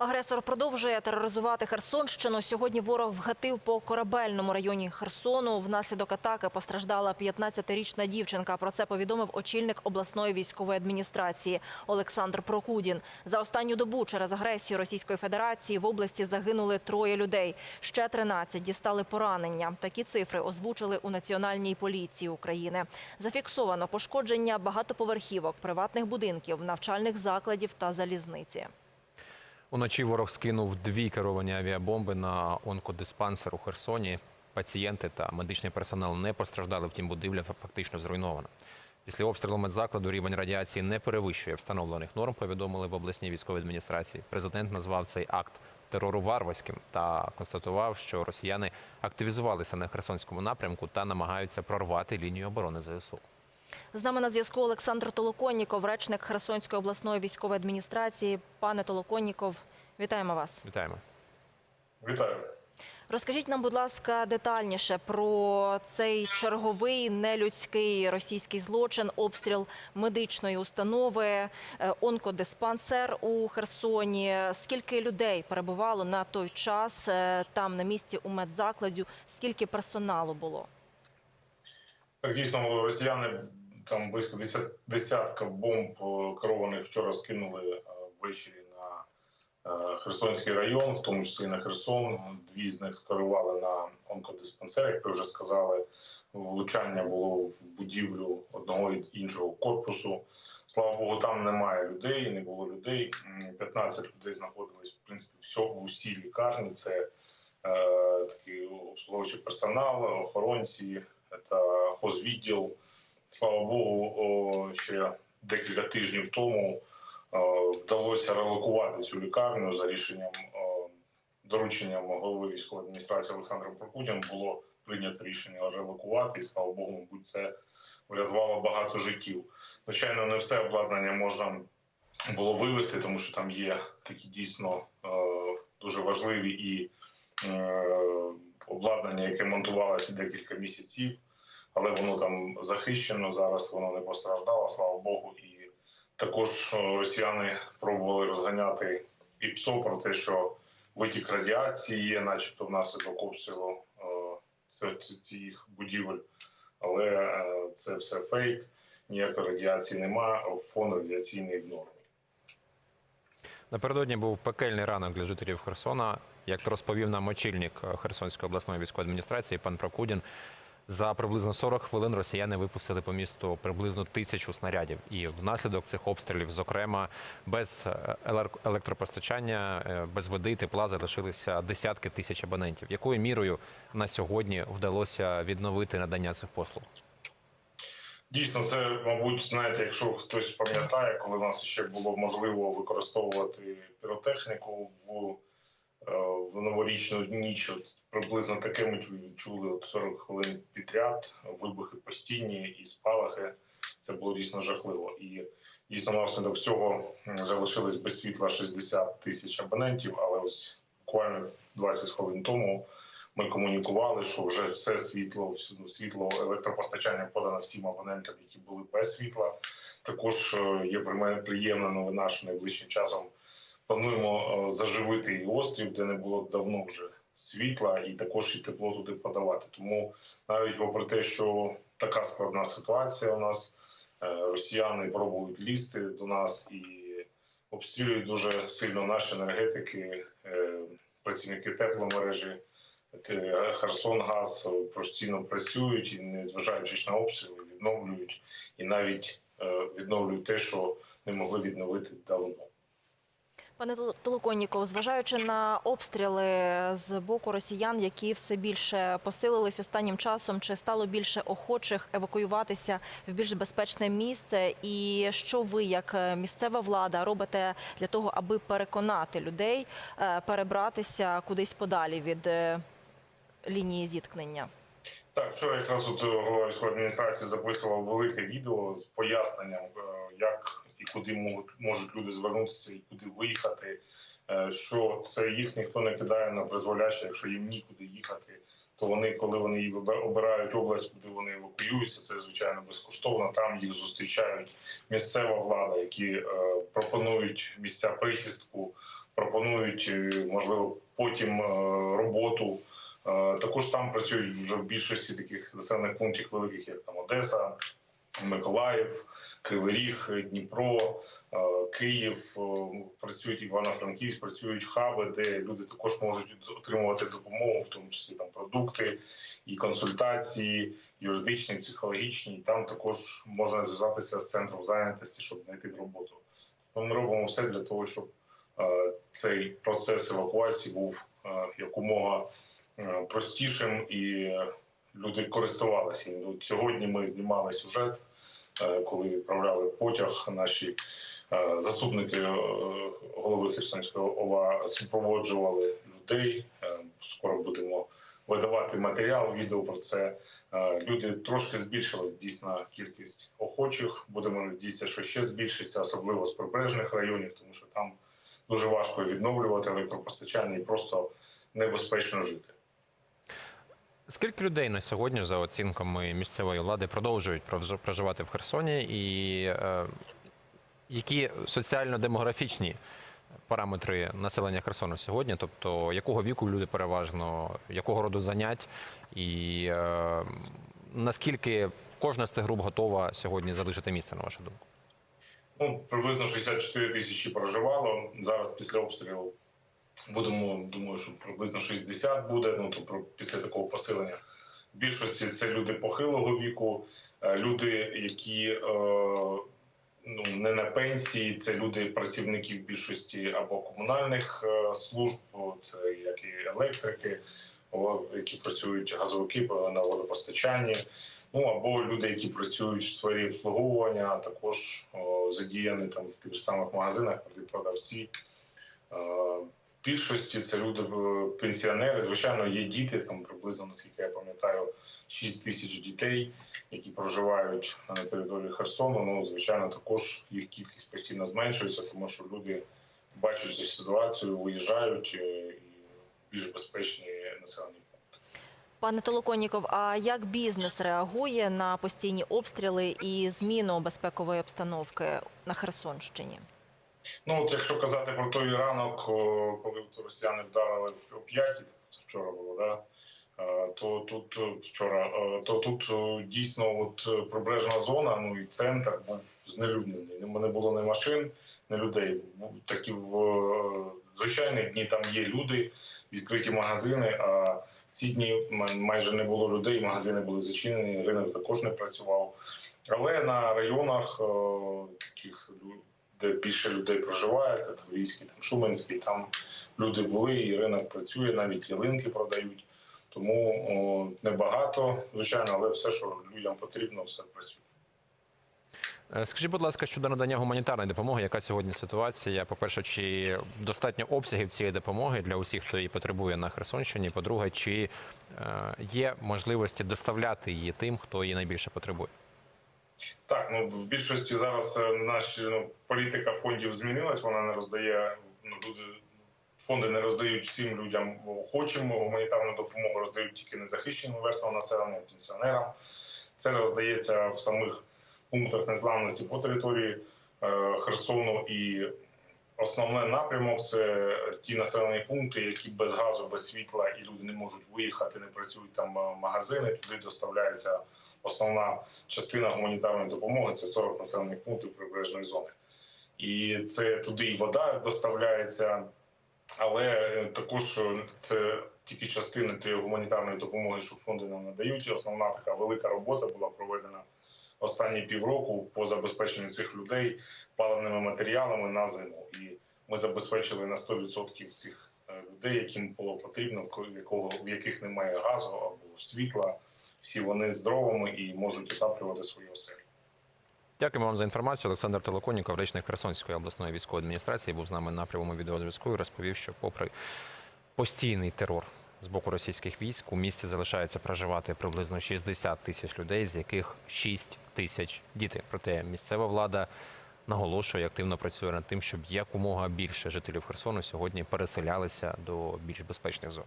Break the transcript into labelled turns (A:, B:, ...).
A: Агресор продовжує тероризувати Херсонщину. Сьогодні ворог вгатив по корабельному районі Херсону. Внаслідок атаки постраждала 15-річна дівчинка. Про це повідомив очільник обласної військової адміністрації Олександр Прокудін. За останню добу через агресію Російської Федерації в області загинули троє людей. Ще 13 дістали поранення. Такі цифри озвучили у Національній поліції України. Зафіксовано пошкодження багатоповерхівок, приватних будинків, навчальних закладів та залізниці.
B: Уночі ворог скинув дві керовані авіабомби на онкодиспансер у Херсоні. Пацієнти та медичний персонал не постраждали, втім будівля фактично зруйнована. Після обстрілу медзакладу рівень радіації не перевищує встановлених норм. Повідомили в обласній військовій адміністрації. Президент назвав цей акт терору варварським та констатував, що росіяни активізувалися на Херсонському напрямку та намагаються прорвати лінію оборони ЗСУ.
A: З нами на зв'язку Олександр Толоконніков, речник Херсонської обласної військової адміністрації. Пане Толоконніков, вітаємо вас.
B: Вітаємо.
C: Вітаю.
A: Розкажіть нам, будь ласка, детальніше про цей черговий нелюдський російський злочин, обстріл медичної установи, е, онкодиспансер у Херсоні. Скільки людей перебувало на той час е, там на місці у медзакладі? Скільки персоналу було?
C: Так дійсно росіяни там близько десят- десятка бомб е, керованих вчора скинули е, ввечері на е, Херсонський район, в тому числі на Херсон. Дві з них скерували на онкодиспансер. Як ви вже сказали, влучання було в будівлю одного і іншого корпусу. Слава Богу, там немає людей, не було людей. М, 15 людей знаходились в принципі всього в усій лікарні. Це е, такий обслуговуючий персонал, охоронці та хозвідділ. Слава Богу, ще декілька тижнів тому вдалося релокувати цю лікарню за рішенням дорученням голови військової адміністрації Олександра Прокудін було прийнято рішення релокувати, і слава Богу, мабуть, це врятувало багато життів. Звичайно, не все обладнання можна було вивезти, тому що там є такі дійсно е, дуже важливі і е, обладнання, яке монтувалося декілька місяців, але воно там захищено. Зараз воно не постраждало, слава Богу. І також е, росіяни пробували розганяти і ПСО про те, що витік радіації є, начебто, внаслідок обстрілу е, цих будівель. Але е, це все фейк, ніякої радіації немає, фон радіаційний в нормі.
B: Напередодні був пекельний ранок для жителів Херсона. Як розповів нам очільник Херсонської обласної військової адміністрації пан Прокудін, за приблизно 40 хвилин росіяни випустили по місту приблизно тисячу снарядів. І внаслідок цих обстрілів, зокрема, без е, електропостачання, е, без води, тепла залишилися десятки тисяч абонентів. Якою мірою на сьогодні вдалося відновити надання цих послуг?
C: Дійсно, це, мабуть, знаєте, якщо хтось пам'ятає, коли в нас ще було можливо використовувати піротехніку в, в новорічну ніч, от приблизно таке ми чу- чули от 40 хвилин підряд, вибухи постійні і спалахи. Це було дійсно жахливо. І дійсно внаслідок цього залишились без світла 60 тисяч абонентів, але ось буквально 20 хвилин тому ми комунікували, що вже все світло, всюди світло електропостачання подано всім абонентам, які були без світла. Також е, є приємна новина, що найближчим часом плануємо е, заживити і острів, де не було давно вже світла, і також і тепло туди подавати. Тому навіть попри те, що така складна ситуація у нас, е, росіяни пробують лізти до нас і обстрілюють дуже сильно наші енергетики, е, працівники тепломережі. Те- Херсонгаз постійно працюють і, незважаючи на обстріли, відновлюють і навіть відновлюють те, що не могли відновити давно.
A: Пане Тол- Толоконніков, зважаючи на обстріли з боку росіян, які все більше посилились останнім часом, чи стало більше охочих евакуюватися в більш безпечне місце? І що ви, як е, місцева влада, робите для того, аби переконати людей е, перебратися кудись подалі від е, лінії зіткнення?
C: Так, вчора якраз от голова військової адміністрації записував велике відео з поясненням, як і куди можуть, можуть люди звернутися і куди виїхати. е, Що це їх ніхто не кидає на призволяще, якщо їм нікуди їхати, то вони, коли вони обирають область, куди вони евакуюються, це звичайно безкоштовно. Там їх зустрічають місцева влада, які е, пропонують місця прихистку пропонують е, можливо потім роботу. Також там працюють вже в більшості таких населених пунктів великих, як там Одеса, Миколаїв, Кривий Ріг, Дніпро, е, Київ. е, Працюють Івано-Франківськ, працюють хаби, де люди також можуть отримувати допомогу, в тому числі там продукти і консультації, юридичні, психологічні. Там також можна зв'язатися з центром зайнятості, щоб знайти роботу. Ми робимо все для того, щоб е, цей процес евакуації був якомога простішим і люди користувалися. От Сьогодні ми знімали сюжет, е, коли відправляли потяг. Наші е, заступники е, голови Херсонської ОВА супроводжували людей. Скоро будемо видавати матеріал, відео про це. Люди трошки збільшилась дійсно кількість охочих. Будемо надіятися, що ще збільшиться, особливо з прибережних районів, тому що там дуже важко відновлювати електропостачання і просто небезпечно жити.
B: Скільки людей на сьогодні, за оцінками місцевої влади, продовжують прож- проживати в Херсоні, і е, які соціально-демографічні параметри населення Херсону сьогодні? Тобто, якого віку люди переважно, якого роду занять, і е, наскільки кожна з цих груп готова сьогодні залишити місце, на вашу думку?
C: Ну, приблизно 64 тисячі проживало. Зараз після обстрілу будемо, думаю, що приблизно 60 буде. Ну тобто після такого посилення. В більшості це люди похилого віку, е, люди, які е, ну, не на пенсії, це люди працівники в більшості або комунальних е, служб, це як і електрики, які працюють газовики на водопостачанні. Ну або люди, які працюють в сфері обслуговування, а також о, задіяні там в тих самих магазинах, продавці. Е, більшості це люди е, пенсіонери. Звичайно, є діти, там приблизно, наскільки я пам'ятаю, 6 тисяч дітей, які проживають на території Херсону. Ну, звичайно, також їх кількість постійно зменшується, тому що люди бачать цю ситуацію, виїжджають е, і більш безпечні населені.
A: Пане Толоконніков, а як бізнес реагує на постійні обстріли і зміну безпекової обстановки на Херсонщині?
C: Ну, от якщо казати про той ранок, коли росіяни вдарили о п'ятій, це вчора було, да? то тут е, вчора, е, то тут е, дійсно от прибережна зона, ну і центр був знелюднений. Не було ні машин, ні людей. Такі в звичайні дні там є люди, відкриті магазини. А ці дні майже не було людей, магазини були зачинені, ринок також не працював. Але на районах таких де більше людей проживає, це Таврійський, там Шуменський, там люди були, і ринок працює, навіть ялинки продають. Тому о, небагато, звичайно, але все, що людям потрібно, все працює.
B: Е, Скажіть, будь ласка, щодо надання гуманітарної допомоги, яка сьогодні ситуація? По-перше, чи достатньо обсягів цієї допомоги для усіх, хто її потребує на Херсонщині? По-друге, чи е, є можливості доставляти її тим, хто її найбільше потребує?
C: Так, ну в більшості зараз е, наші ну, політика фондів змінилась. Вона не роздає ну, люди. Фонди не роздають всім людям охочим гуманітарну допомогу, роздають тільки незахищеним верствам населення, пенсіонерам. Це роздається в самих пунктах незламності по території е, Херсону. І основний напрямок це ті населені пункти, які без газу, без світла, і люди не можуть виїхати, не працюють там е, магазини. Туди доставляється основна частина гуманітарної допомоги це 40 населених пунктів прибережної зони. І це туди і вода доставляється, але е, також е, це тільки частина тієї гуманітарної допомоги, що фонди нам надають. І Основна така велика робота була проведена останні півроку по забезпеченню цих людей паливними матеріалами на зиму. І ми забезпечили на 100% цих е, людей, яким було потрібно, в якого в яких немає газу або світла. Всі вони здоровими і можуть отаплювати свої оселі.
B: Дякуємо вам за інформацію. Олександр Толоконіков, речник Херсонської обласної військової адміністрації, був з нами на прямому відеозв'язку і розповів, що, попри постійний терор з боку російських військ, у місті залишається проживати приблизно 60 тисяч людей, з яких 6 тисяч діти. Проте місцева влада наголошує, активно працює над тим, щоб якомога більше жителів Херсону сьогодні переселялися до більш безпечних зон.